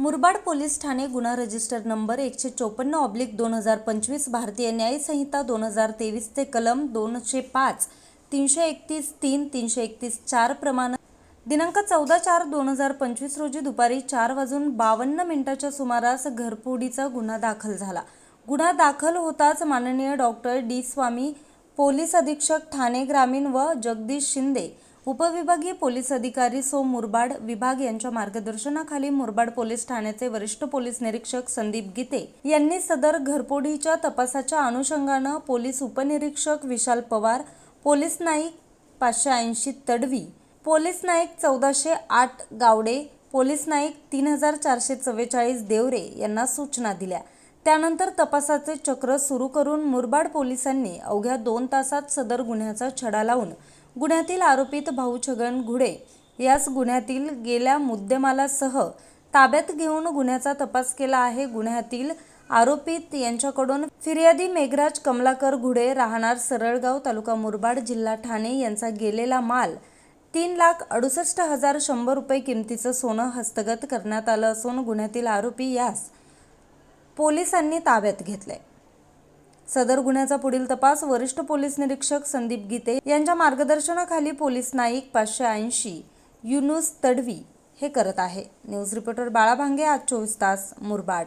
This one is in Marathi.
मुरबाड पोलीस ठाणे गुन्हा रजिस्टर नंबर एकशे चोपन्न ऑब्लिक दोन हजार पंचवीस भारतीय न्यायसंहिता दोन हजार तेवीस ते कलम दोनशे पाच तीनशे एकतीस तीन तीनशे एकतीस चार प्रमाण दिनांक चौदा चार दोन हजार पंचवीस रोजी दुपारी चार वाजून बावन्न मिनिटाच्या सुमारास घरफोडीचा गुन्हा दाखल झाला. गुन्हा दाखल होताच माननीय डॉक्टर डी स्वामी पोलीस अधीक्षक ठाणे ग्रामीण व जगदीश शिंदे उपविभागीय पोलीस अधिकारी सो मुरबाड विभाग यांच्या मार्गदर्शनाखाली मुरबाड पोलीस ठाण्याचे वरिष्ठ पोलीस निरीक्षक संदीप गीते यांनी सदर घरपोडीच्या तपासाच्या अनुषंगानं पोलीस उपनिरीक्षक विशाल पवार पोलीस नाईक पाचशे ऐंशी तडवी पोलीस नाईक चौदाशे आठ गावडे पोलीस नाईक तीन हजार चारशे चव्वेचाळीस देवरे यांना सूचना दिल्या. त्यानंतर तपासाचे चक्र सुरू करून मुरबाड पोलिसांनी अवघ्या दोन तासात सदर गुन्ह्याचा छडा लावून गुन्ह्यातील आरोपित भाऊ छगन घुडे यास गुन्ह्यातील गेल्या मुद्देमालासह ताब्यात घेऊन गुन्ह्याचा तपास केला आहे. गुन्ह्यातील आरोपित यांच्याकडून फिर्यादी मेघराज कमलाकर घुडे राहणार सरळगाव तालुका मुरबाड जिल्हा ठाणे यांचा गेलेला माल तीन लाख अडुसष्ट हजार शंभर रुपये किमतीचं सोनं हस्तगत करण्यात आलं असून गुन्ह्यातील आरोपी यास पोलिसांनी ताब्यात घेतलंय. सदर गुन्ह्याचा पुढील तपास वरिष्ठ पोलीस निरीक्षक संदीप गीते यांच्या मार्गदर्शनाखाली पोलीस नाईक पाचशे ऐंशी युनुस तडवी हे करत आहे. न्यूज रिपोर्टर बाळा भांगे आज चोवीस तास मुरबाड.